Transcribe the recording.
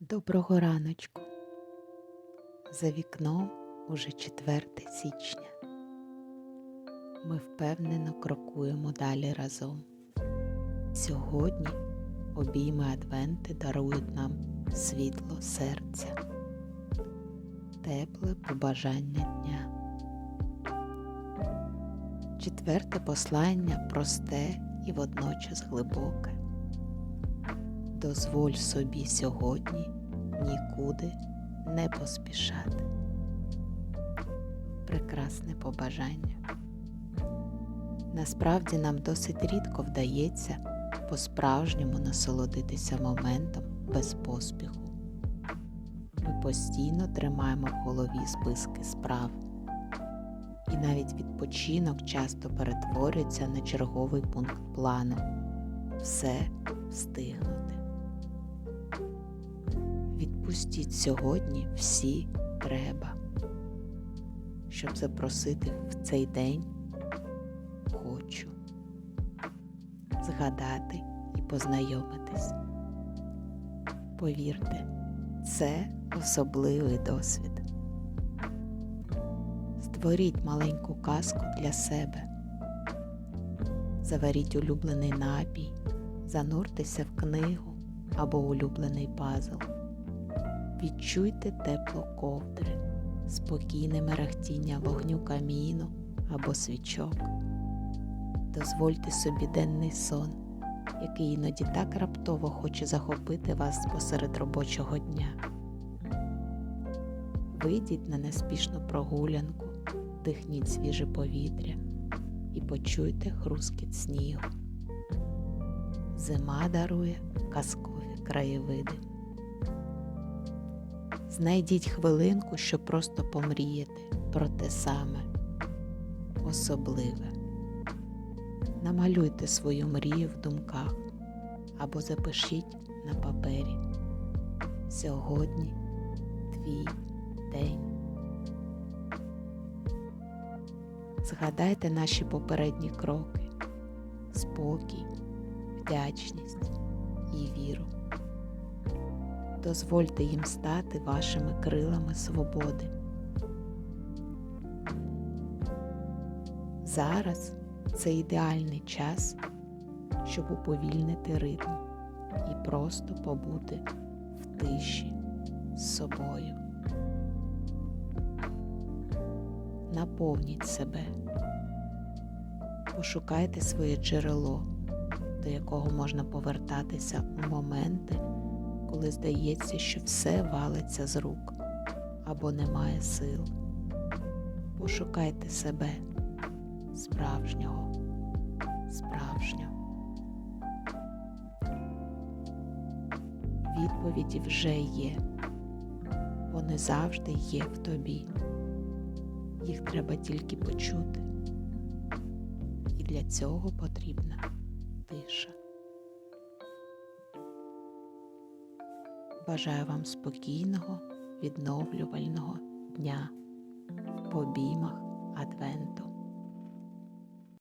Доброго раночку. За вікном уже 4 січня. Ми впевнено крокуємо далі разом. Сьогодні обійми Адвенти дарують нам світло серця, тепле побажання дня. Четверте послання просте і водночас глибоке. Дозволь собі сьогодні нікуди не поспішати. Прекрасне побажання. Насправді нам досить рідко вдається по-справжньому насолодитися моментом без поспіху. Ми постійно тримаємо в голові списки справ, і навіть відпочинок часто перетворюється на черговий пункт плану все встигнути. Відпустіть сьогодні всі треба, щоб запросити в цей день хочу згадати і познайомитись. Повірте, це особливий досвід. Створіть маленьку казку для себе. Заваріть улюблений напій, зануртеся в книгу або улюблений пазл. Відчуйте тепло ковдри, спокійне мерехтіння вогню каміну або свічок. Дозвольте собі денний сон, який іноді так раптово хоче захопити вас посеред робочого дня. Вийдіть на неспішну прогулянку, дихніть свіже повітря і почуйте хрускіт снігу. Зима дарує казкові краєвиди. Знайдіть хвилинку, щоб просто помріяти про те саме особливе. Намалюйте свою мрію в думках або запишіть на папері. Сьогодні твій день. Згадайте наші попередні кроки, спокій, вдячність і віру дозвольте їм стати вашими крилами свободи. Зараз це ідеальний час, щоб уповільнити ритм і просто побути в тиші з собою. Наповніть себе, пошукайте своє джерело, до якого можна повертатися у моменти коли здається, що все валиться з рук або немає сил. Пошукайте себе справжнього, справжнього. Відповіді вже є, вони завжди є в тобі. Їх треба тільки почути. І для цього потрібна тиша. Бажаю вам спокійного, відновлювального дня в обіймах Адвенту.